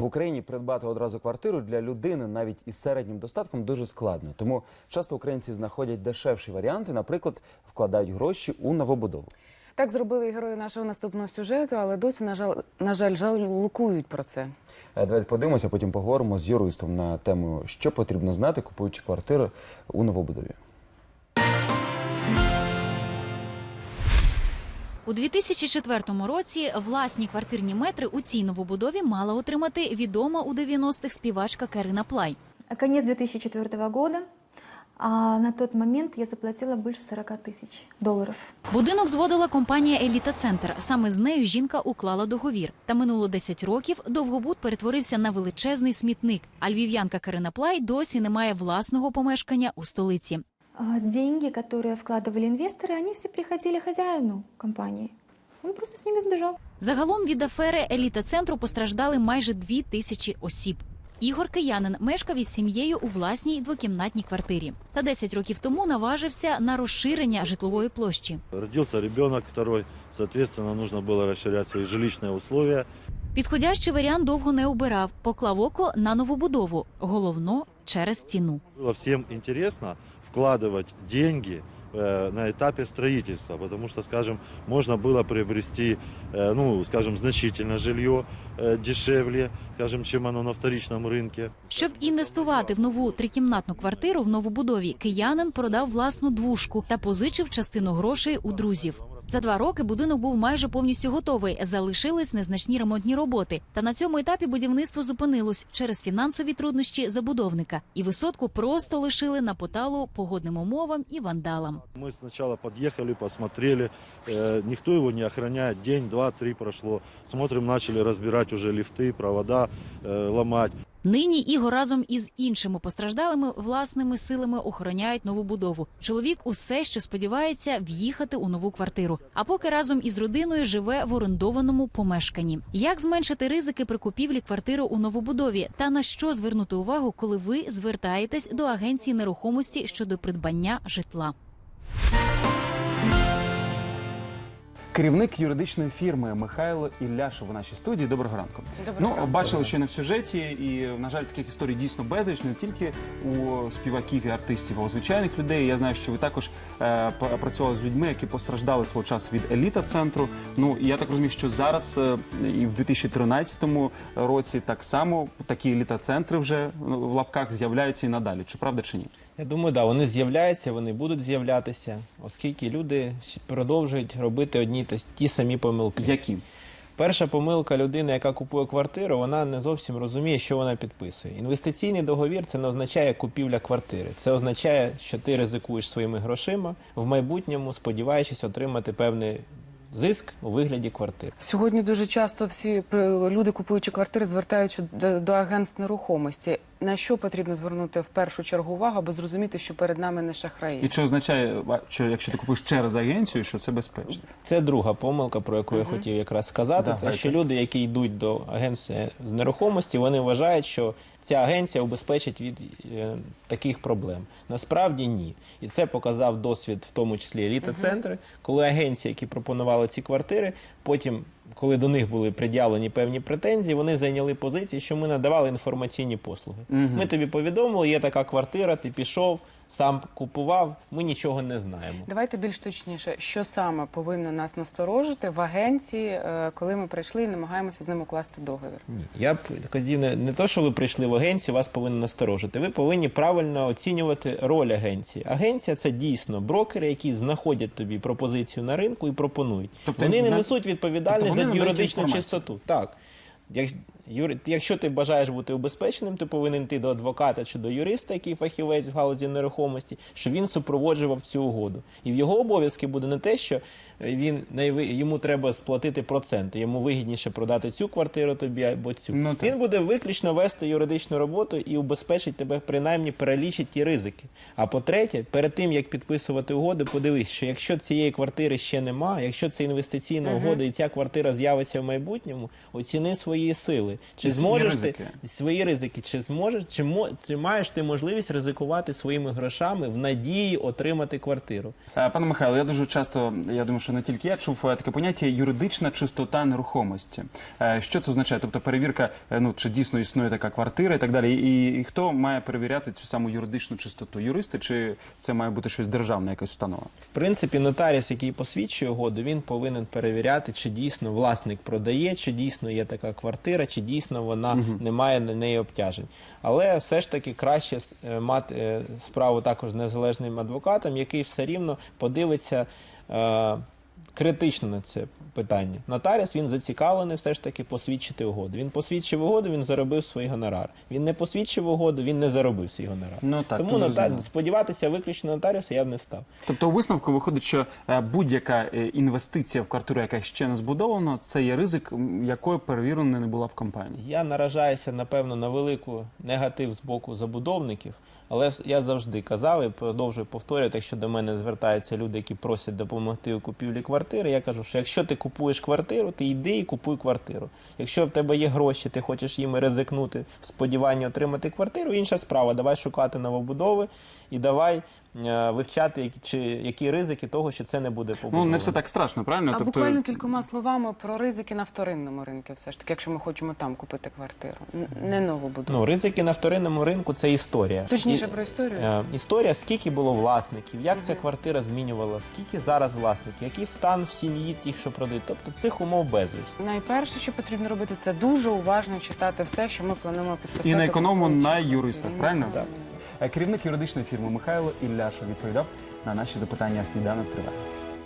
В Україні придбати одразу квартиру для людини навіть із середнім достатком дуже складно. Тому часто українці знаходять дешевші варіанти, наприклад, вкладають гроші у новобудову. Так зробили і герої нашого наступного сюжету, але досі, на жаль, на жаль, жалкують про це. Е, Давайте подивимося, потім поговоримо з юристом на тему, що потрібно знати, купуючи квартиру у новобудові. У 2004 році власні квартирні метри у цій новобудові мала отримати відома у 90-х співачка Карина Плай. Конец 2004 года. А на тот момент я заплатила больше 40 тысяч долларов. Будинок зводила компанія Еліта Центр. Саме з нею жінка уклала договір. Та минуло 10 років. Довгобуд перетворився на величезний смітник. А львів'янка Карина Плай досі не має власного помешкання у столиці А Деньги, которые вкладывали инвесторы, они все приходили хозяину компании. Он просто с ними сбежал. Загалом від афери еліта центру постраждали майже дві тисячі осіб. Ігор Киянин мешкав із сім'єю у власній двокімнатній квартирі. Та 10 років тому наважився на розширення житлової площі. Родился ребенок второй, соответственно, нужно было расширять свои жилищные условия. Підходящий варіант довго не обирав, поклав око на новобудову. Головно через ціну. Было всем интересно вкладывать деньги э, на этапе строительства, потому что, скажем, можно было приобрести, э, ну, скажем, значительно жилье э, дешевле, скажем, чем оно на вторичном рынке. Щоб інвестувати в нову трикімнатну квартиру в новобудові, киянин продав власну двушку та позичив частину грошей у друзів. За два роки будинок був майже повністю готовий. Залишились незначні ремонтні роботи. Та на цьому етапі будівництво зупинилось через фінансові труднощі забудовника, і висотку просто лишили на поталу погодним умовам і вандалам. Мы сначала подъехали, посмотрели, э, никто его не охраняет, день, два, три прошло. Смотрим, начали разбирать уже лифты, провода, э, ломать. Нині Ігор разом із іншими постраждалими власними силами охороняють нову будову. Чоловік усе ще сподівається в'їхати у нову квартиру. А поки разом із родиною живе в орендованому помешканні. Як зменшити ризики при купівлі квартири у новобудові? Та на що звернути увагу, коли ви звертаєтесь до агенції нерухомості щодо придбання житла? Керівник юридичної фірми Михайло Ілляшев у нашій студії. Доброго ранку. Доброго ну, ранку. бачили щойно в сюжеті, і на жаль, таких історій дійсно безліч, не тільки у співаків і артистів, а у звичайних людей. Я знаю, що ви також е, працювали з людьми, які постраждали свого часу від еліта центру. Ну і я так розумію, що зараз е, і в 2013 році так само такі еліта центри вже ну, в лапках з'являються і надалі. Чи правда чи ні? Я думаю, да, вони з'являються, вони будуть з'являтися, оскільки люди продовжують робити одні та ті самі помилки. Які? Перша помилка людини, яка купує квартиру, вона не зовсім розуміє, що вона підписує. Інвестиційний договір це не означає купівля квартири. Це означає, що ти ризикуєш своїми грошима в майбутньому, сподіваючись отримати певний зиск у вигляді квартири. Сьогодні дуже часто всі при- люди, купуючи квартири, звертаються до, до агентств нерухомості. На що потрібно звернути в першу чергу увагу, аби зрозуміти, що перед нами не шахраї? І чи означає, що якщо ти купуєш через агенцію, що це безпечно? Це друга помилка, про яку я хотів якраз сказати. Те, що люди, які йдуть до агенції з нерухомості, вони вважають, що ця агенція убезпечить від е, таких проблем. Насправді ні. І це показав досвід, в тому числі еліта центри, коли агенції, які пропонували ці квартири, потім. Коли до них були пред'явлені певні претензії, вони зайняли позиції, що ми надавали інформаційні послуги. Ми тобі повідомили, є така квартира, ти пішов, сам купував. Ми нічого не знаємо. Давайте більш точніше, що саме повинно нас насторожити в агенції, е, коли ми прийшли і намагаємося з ним укласти договір. Я б хотів не, не то, що ви прийшли в агенцію, вас повинно насторожити. Ви повинні правильно оцінювати роль агенції. Агенція це дійсно брокери, які знаходять тобі пропозицію на ринку і пропонують. Тобто вони не на- несуть відповідальність тобто вони за юридичну чистоту. Так. Як, якщо ти бажаєш бути убезпеченим, ти повинен йти до адвоката чи до юриста, який фахівець в галузі нерухомості, щоб він супроводжував цю угоду. І в його обов'язки буде не те, що він йому треба сплатити проценти. Йому вигідніше продати цю квартиру тобі або цю. Ну, він буде виключно вести юридичну роботу і убезпечить тебе, принаймні перелічить ті ризики. А по-третє, перед тим як підписувати угоди, подивись, що якщо цієї квартири ще нема, якщо це інвестиційна угода і ця квартира з'явиться в майбутньому, оціни свої сили. Були. Чи І свої зможеш ризики. свої ризики? Чи зможеш, чи, мо, чи маєш ти можливість ризикувати своїми грошами в надії отримати квартиру? Е, Пане Михайло, я дуже часто, я думаю, що не тільки я чув е, таке поняття юридична чистота нерухомості. Е, Що це означає? Тобто перевірка, ну чи дійсно існує така квартира і так далі. І, і хто має перевіряти цю саму юридичну чистоту? Юристи чи це має бути щось державне, якась установа? В принципі, нотаріус, який посвідчує угоду, він повинен перевіряти, чи дійсно власник продає, чи дійсно є така квартира, чи дійсно вона не має на неї обтяжень. Але все ж таки краще е, мати е, справу також з незалежним адвокатом, який все рівно подивиться. Критично на це питання. Нотаріус він зацікавлений все ж таки посвідчити угоду. Він посвідчив угоду, він заробив свій гонорар. Він не посвідчив угоду, він не заробив свій гонорар. Ну, так, Тому тут нота... сподіватися виключно на нотаріуса я б не став. Тобто у висновку виходить, що е, будь-яка е, інвестиція в квартиру, яка ще не збудована, це є ризик, якою перевірена не була б компанія. Я наражаюся, напевно, на велику негатив з боку забудовників, але я завжди казав і продовжую повторювати, якщо до мене звертаються люди, які просять допомогти у купівлі квартири, я кажу, що якщо ти купуєш квартиру, ти йди і купуй квартиру. Якщо в тебе є гроші, ти хочеш їми ризикнути в сподіванні отримати квартиру, інша справа. Давай шукати новобудови і давай е, вивчати, які, чи, які ризики того, що це не буде Ну не все так страшно, правильно? А буквально кількома словами про ризики на вторинному ринку, все ж таки, якщо ми хочемо там купити квартиру, не нову будову. Ну, ризики на вторинному ринку це історія. Точніше І- про історію. Е, Історія, скільки було власників, як ця квартира змінювала, скільки зараз власників, який стан в сім'ї тих, що продають. Тобто цих умов безліч. Найперше, що потрібно робити, це дуже уважно читати все, що ми плануємо підписати. І на економу, на юристах, правильно? Так. Е, Керівник юридичної фірми Михайло Ілляша відповідав на наші запитання. Сніданок триває.